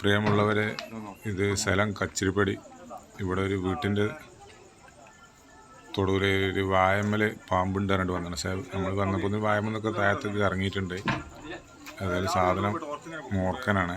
പ്രിയമുള്ളവരെ ഇത് സ്ഥലം കച്ചിരിപ്പടി. ഇവിടെ ഒരു വീട്ടിന്റെ തൊടുവിലെ ഒരു വായമ്മൽ പാമ്പുണ്ട് പറഞ്ഞിട്ട് വന്നത് നമ്മൾ വന്നപ്പോൾ വായമ്മന്നൊക്കെ താഴത്തേക്ക് ഇറങ്ങിയിട്ടുണ്ട്. അതായത് സാധനം മൂർക്കനാണ്.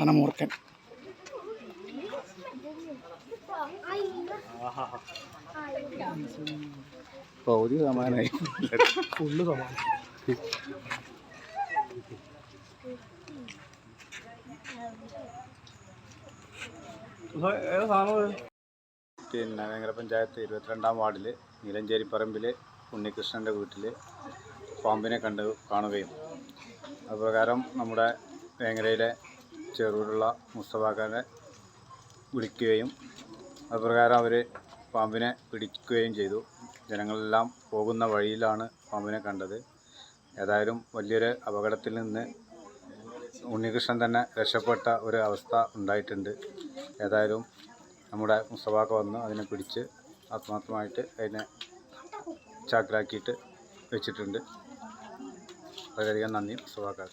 അനമൂർക്കൻ. പൗതി സമാനായി. ഫുള്ള് സമാനം. പിന്നെ വേങ്ങര പഞ്ചായത്ത് ഇരുപത്തിരണ്ടാം വാർഡിൽ നീലഞ്ചേരി പറമ്പിൽ ഉണ്ണികൃഷ്ണന്റെ വീട്ടിൽ പാമ്പിനെ കണ്ട് കാണുകയും അതുപ്രകാരം നമ്മുടെ വേങ്ങരയിലെ ചെറൂരുള്ള മുസ്തഫാക്കാരെ വിളിക്കുകയും അതുപ്രകാരം അവർ പാമ്പിനെ പിടിക്കുകയും ചെയ്തു. ജനങ്ങളെല്ലാം പോകുന്ന വഴിയിലാണ് പാമ്പിനെ കണ്ടത്. ഏതായാലും വലിയൊരു അപകടത്തിൽ നിന്ന് ഉണ്ണികൃഷ്ണൻ തന്നെ രക്ഷപ്പെട്ട ഒരു അവസ്ഥ ഉണ്ടായിട്ടുണ്ട്. ഏതായാലും നമ്മുടെ മുസ്തഫാക്ക വന്ന് അതിനെ പിടിച്ച് ആത്മാർത്ഥമായിട്ട് അതിനെ ചാക്കിലാക്കിയിട്ട് വെച്ചിട്ടുണ്ട്. വളരെയധികം നന്ദി. മുസ്തഫാക്ക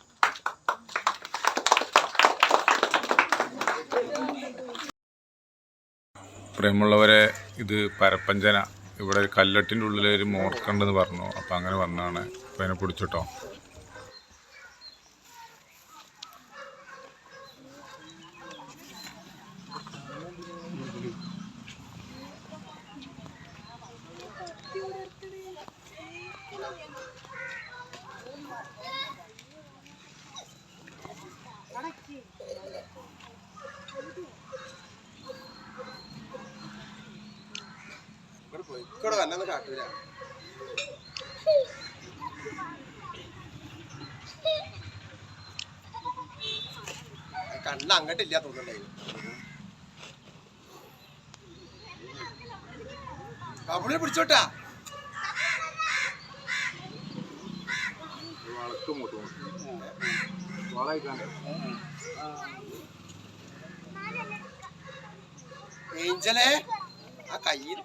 പ്രിയമുള്ളവരെ ഇത് പരപ്പഞ്ചന. ഇവിടെ ഒരു കല്ലട്ടിന്റെ ഉള്ളിൽ ഒരു മോർക്കുണ്ടെന്ന് പറഞ്ഞു. അപ്പം അങ്ങനെ വന്നതാണ് അപ്പം അതിനെ പിടിച്ചിട്ടോ? ഇവിടെ വല്ലെന്ന് കാട്ടൂല കണ്ണ് അങ്ങട്ടില്ല തോന്നുന്നുണ്ടേ കബളിൽ പിടിച്ചോട്ടാ. ഏഞ്ചലേ ആ കയ്യിൽ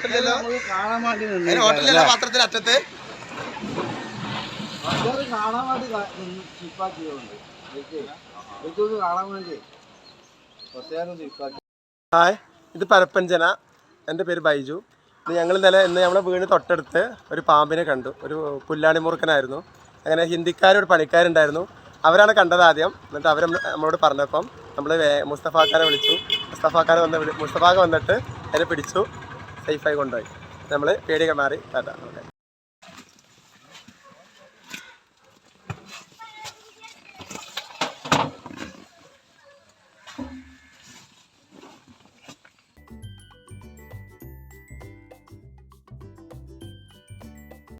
ഹോട്ടലല്ലോ കാണാൻ വേണ്ടി അറ്റത്ത്. കാണാൻ വേണ്ടി ചിപ്പാക്കിയതുകൊണ്ട് എനിക്കൊന്ന് കാണാൻ വേണ്ടി. കുറച്ചുനേരം ഹായ് ഇത് പരപ്പഞ്ചന. എന്റെ പേര് ബൈജു. ഇത് ഞങ്ങൾ ഇന്നലെ ഇന്ന് നമ്മളെ വീട് തൊട്ടടുത്ത് ഒരു പാമ്പിനെ കണ്ടു. ഒരു പുല്ലാണി മുറുക്കനായിരുന്നു അങ്ങനെ ഹിന്ദിക്കാരൊരു പണിക്കാരുണ്ടായിരുന്നു. അവരാണ് കണ്ടത് ആദ്യം. എന്നിട്ട് അവർ നമ്മളോട് പറഞ്ഞപ്പം നമ്മൾ മുസ്തഫാക്കാരെ വിളിച്ചു. മുസ്തഫാക്കാരെ വന്ന് മുസ്തഫാക്ക വന്നിട്ട് അതിനെ പിടിച്ചു. സേഫായി കൊണ്ടുപോയി. നമ്മൾ പേടിയൊക്കെ മാറി. ടാറ്റ. ഓക്കെ